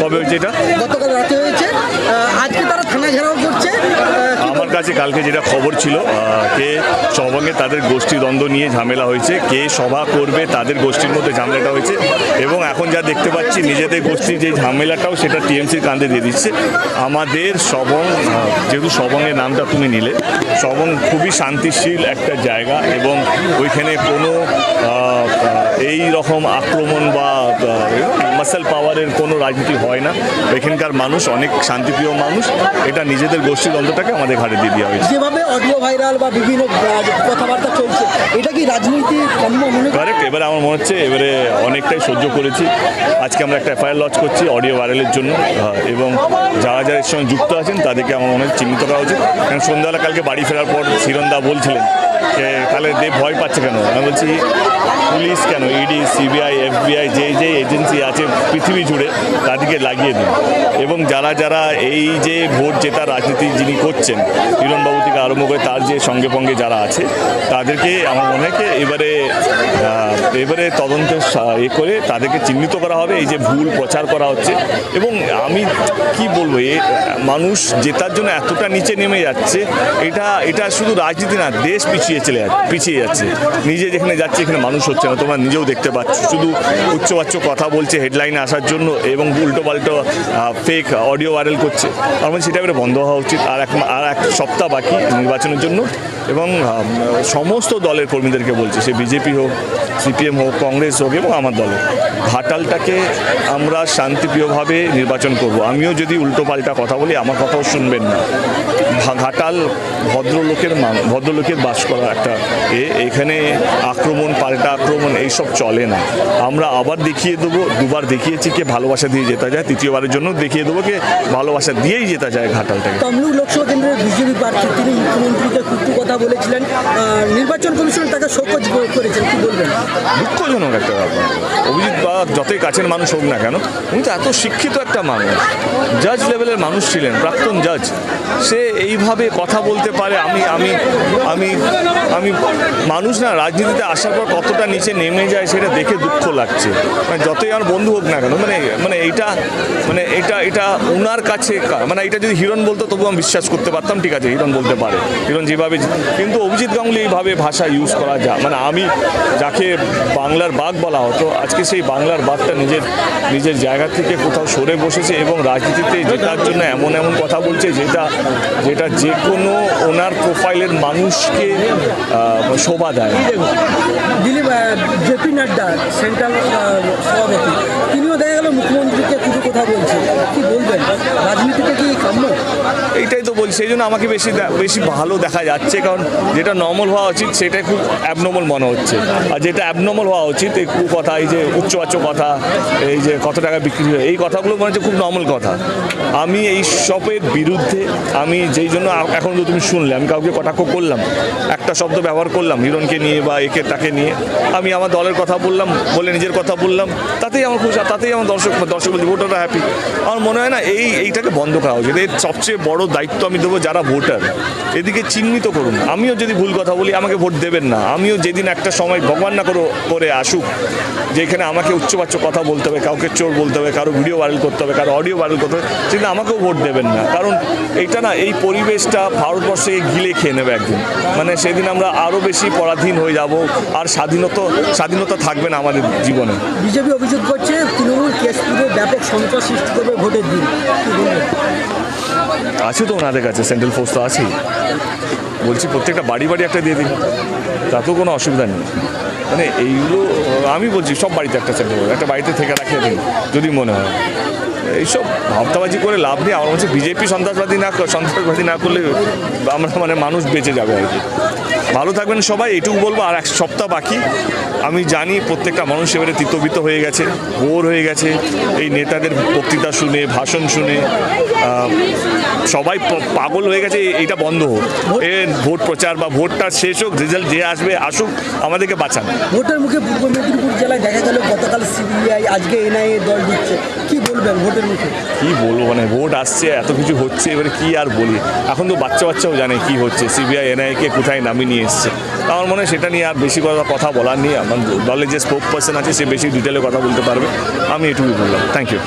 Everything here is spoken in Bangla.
কবে হয়েছে এটা? গতকাল রাতে হয়েছে। আজকে তারা থানা ঘেরাও করছে। আমার কাছে কালকে যেটা খবর ছিল কে সবঙ্গে তাদের গোষ্ঠী দ্বন্দ্ব নিয়ে ঝামেলা হয়েছে কে সভা করবে তাদের গোষ্ঠীর মধ্যে ঝামেলাটা হয়েছে এবং এখন যা দেখতে পাচ্ছি নিজেদের গোষ্ঠীর যে ঝামেলাটাও সেটা টিএমসির কান্দে দিয়ে দিচ্ছে। আমাদের সবং যেহেতু সবংয়ের নামটা তুমি নিলে সবং খুবই শান্তিশীল একটা জায়গা এবং ওইখানে কোনো এই রকম আক্রমণ বা মাসেল পাওয়ারের কোনো রাজনীতি হয় না। এখানকার মানুষ অনেক শান্তিপ্রিয় মানুষ। এটা নিজেদের গোষ্ঠীর দ্বন্দ্বটাকে আমাদের ঘাড়ে দিয়ে দেওয়া হয়েছে। যেভাবে অডিও ভাইরাল বা বিভিন্ন কথাবার্তা চলছে এটা কি রাজনীতি কারেক্ট এবারে আমার মনে হচ্ছে এবারে অনেকটাই সহ্য করেছি। আজকে আমরা একটা এফআইআর লঞ্চ করছি অডিও ভাইরালের জন্য। এবং যারা যারা এর সঙ্গে যুক্ত আছেন তাদেরকে আমার মনে হয় চিহ্নিত করা উচিত। কারণ সন্ধ্যাবেলা কালকে বাড়ি ফেরার পর হিরণদা বলছিলেন যে তাহলে দেব ভয় পাচ্ছে কেন? আমি বলছি, পুলিশ কেন? ইডি সিবিআই এফবিআই যে যে এজেন্সি আছে পৃথিবী জুড়ে, তাদেরকে লাগিয়ে দিন। এবং যারা যারা এই যে ভোট জেতা রাজনীতি যিনি করছেন হিরণবাবু থেকে আরম্ভ করে তার যে সঙ্গে পঙ্গে যারা আছে, তাদেরকে আমার মনে হয় এবারে এবারে তদন্ত এ করে তাদেরকে চিহ্নিত করা হবে, এই যে ভুল প্রচার করা হচ্ছে। এবং আমি কি বলব, এ, মানুষ জেতার জন্য এতটা নিচে নেমে যাচ্ছে, এটা এটা শুধু রাজনীতি না, দেশ পিছিয়ে চলে যাচ্ছে, পিছিয়ে যাচ্ছে। নিজে যেখানে যাচ্ছে, এখানে মানুষ হচ্ছে না, তোমরা নিজেও দেখতে পাচ্ছ। শুধু উচ্চবাচ্য কথা বলছে হেডলাইনে আসার জন্য এবং উল্টো পাল্টো ফেক অডিও ভাইরাল করছে। আমার মনে সেটা এবারে বন্ধ হওয়া উচিত। আর এক আর এক সপ্তাহ বাকি নির্বাচনের জন্য। এবং সমস্ত দলের কর্মীদেরকে বলছি, সে বিজেপি হোক, সিপিএম হোক, কংগ্রেস হোক এবং আমার দলে ঘাটালটাকে আমরা শান্তিপ্রিয়ভাবে নির্বাচন করব। আমিও যদি উল্টো পাল্টা কথা বলি, আমার কথাও শুনবেন না। ঘাটাল ভদ্রলোকের ভদ্রলোকের বাস করা একটা এ, এখানে আক্রমণ, পাল্টা আক্রমণ, এইসব চলে না। আমরা আবার দেখিয়ে দেবো, দুবার দেখিয়েছি কে ভালোবাসা দিয়ে যেতে যায়, তৃতীয়বারের জন্য দেখিয়ে দেবো কে ভালোবাসা দিয়েই যেতে যায় ঘাটালটাকে লোকসভা কেন্দ্রের বিজেপি প্রার্থী তিনি মুখ্যমন্ত্রীকে কুটু কথা বলেছিলেন নির্বাচন কমিশন তাকে শোকজ করেছেন, কি বলবেন? দুঃখজনক একটা ব্যাপার। অভিজিৎ বা যতই কাছের মানুষ হোক না কেন, উনি তো এত শিক্ষিত একটা মানুষ। জাজ লেভেলের মানুষ ছিলেন, প্রাক্তন জাজ। সে এইভাবে কথা বলতে পারে, আমি আমি আমি আমি মানুষ না, রাজনীতিতে আসার পর কতটা নিচে নেমে যায় সেটা দেখে দুঃখ লাগছে। মানে যতই আমার বন্ধু হোক না কেন মানে মানে এইটা মানে এটা এটা ওনার কাছে মানে এটা যদি হিরণ বলতো তবু আমি বিশ্বাস করতে পারতাম, ঠিক আছে, হিরণ বলতে পারে। হিরণ যেভাবে কিন্তু অভিজিৎ গাঙ্গুলি এইভাবে ভাষা ইউজ করা যা মানে আমি যাকে বাংলার বাঘ বলা হতো, আজকে সেই বাংলার বাঘটা নিজের নিজের জায়গা থেকে কোথাও সরে বসেছে এবং রাজনীতিতে জেতার জন্য এমন এমন কথা বলছে যেটা যেটা যে কোনো ওনার প্রোফাইলের মানুষকে শোভা দেয় দিলীপ জেপি নাড্ডা সেন্ট্রাল সভাপতি তিনিও দেখা গেল মুখ্যমন্ত্রীকে কুটু কথা বলছেন কি বলবেন? রাজনীতিতে কি কাম্য? এইটাই তো বলছি, সেই জন্য আমাকে বেশি বেশি ভালো দেখা যাচ্ছে, কারণ যেটা নর্মাল হওয়া উচিত, সেটাই খুব অ্যাবনর্মাল মনে হচ্ছে। আর যেটা অ্যাবনর্মাল হওয়া উচিত, এই কু কথা এই যে উচ্চবাচ্য কথা, এই যে কত টাকা বিক্রি হয়, এই কথাগুলো মনে হচ্ছে খুব নর্মাল কথা। আমি এই সবের বিরুদ্ধে, আমি যেই জন্য এখন তো তুমি শুনলে, আমি কাউকে কটাক্ষ করলাম, একটা শব্দ ব্যবহার করলাম, হিরণকে নিয়ে বা একে তাকে নিয়ে, আমি আমার দলের কথা বললাম, বলে নিজের কথা বললাম, তাতেই আমার খুশি, তাতেই আমার দর্শক দর্শক বলছি, ভোটাররা হ্যাপি আমার মনে হয় না এই, এইটাকে বন্ধ করা উচিত। এর সবচেয়ে বড় দায়িত্ব আমি দেবো যারা ভোটার, এদিকে চিহ্নিত করুন। আমিও যদি ভুল কথা বলি, আমাকে ভোট দেবেন না। আমিও যেদিন একটা সময় ভগবান না করো, করে আসুক যেখানে আমাকে উচ্চবাচ্য কথা বলতে হবে, কাউকে চোর বলতে হবে, কারও ভিডিও ভাইরাল করতে হবে, কারও অডিও ভাইরাল করতে হবে, সেদিন আমাকেও ভোট দেবেন না। কারণ এইটা না, এই পরিবেশটা ভারতবর্ষে গিলে খেয়ে নেবে একদিন। মানে সেদিন আমরা আরও বেশি পরাধীন হয়ে যাব, আর স্বাধীনতা স্বাধীনতা থাকবে না আমাদের জীবনে। বিজেপি অভিযোগ করছে, তৃণমূল ব্যাপক সৃষ্টি করবে ভোটের দিন। আছে তো ওনাদের কাছে সেন্ট্রাল ফোর্স তো আছেই। বলছি প্রত্যেকটা বাড়ি বাড়ি একটা দিয়ে দিন। তাতেও কোনো অসুবিধা নেই। মানে এইগুলো, আমি বলছি সব বাড়িতে একটা সেন্ট্রাল একটা বাড়িতে থেকে রাখিয়ে দিন, যদি মনে হয়। এইসব ভাবতাবাজি করে লাভ নেই। আমার হচ্ছে বিজেপি সন্ত্রাসবাদী না সন্ত্রাসবাদী না করলে আমরা মানে মানুষ বেঁচে যাবে আর কি। ভালো থাকবেন সবাই এটুকু বলব, আর এক সপ্তাহ বাকি। আমি জানি প্রত্যেকটা মানুষ এবারে তিতবিত হয়ে গেছে, বোর হয়ে গেছে। এই নেতাদের বক্তৃতা শুনে, ভাষণ শুনে সবাই পাগল হয়ে গেছে এ- এইটা বন্ধ হোক। এ ভোট প্রচার বা ভোটটা শেষ হোক রেজাল্ট যে আসবে আসুক আমাদেরকে বাঁচান। ভোটের মুখে পূর্ব মেদিনীপুর জেলায় দেখা গেল গতকাল সিবিআই আজকে এনআইএ দল দিচ্ছে। কি বলবেন ভোটের মুখে? কি বলব মানে ভোট আসছে এত কিছু হচ্ছে এবারে কি আর বলি? এখন তো বাচ্চা বাচ্চাও জানে কি হচ্ছে সিবিআই এনআইকে কোথায় নামিয়ে নিয়ে এসছে। আমার মনে হয় সেটা নিয়ে আর বেশি কথা কথা বলার নেই। আমার দলের যে স্পোক পার্সন আছে সে বেশি ডিটেলে কথা বলতে পারবে। আমি এটুকুই বললাম। Thank you